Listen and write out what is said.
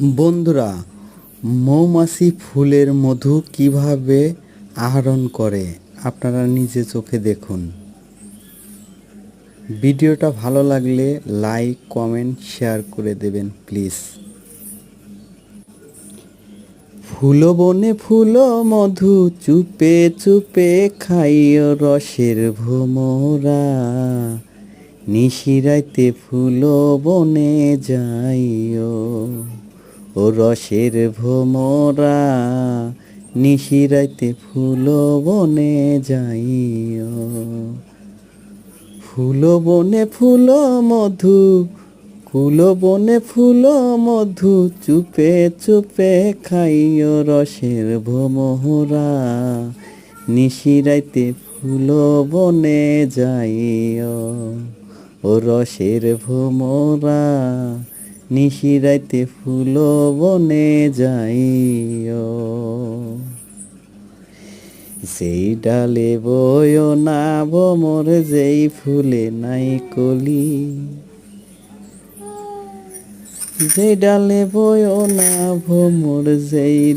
বন্ধুরা, মৌমাছি ফুলের মধু কীভাবে আহরণ করে, আপনারা নিজে চোখে দেখুন। ভিডিওটা ভালো লাগলে লাইক, কমেন্ট, শেয়ার করে দেবেন, প্লিজ। ফুল বনে ফুল মধু, চুপে চুপে খাইও রসের ভোমরা। নিশিরাইতে ফুল বনে যাইও। ও রসের ভোমরা নিশিরাইতে ফুল বনে যাইও। ফুল বনে ফুল মধু ফুল বনে ফুল মধু, চুপে চুপে খাইও রসের ভোমরা। নিশিরাইতে ফুল বনে যাইও। ও রসের ভোমরা নিশিরাইতে ফুল বনে যাইও। সেই ডালে বয় না বমর যেই ফুলে নাই কলি। যেই ডালে বয় না ভমর যেই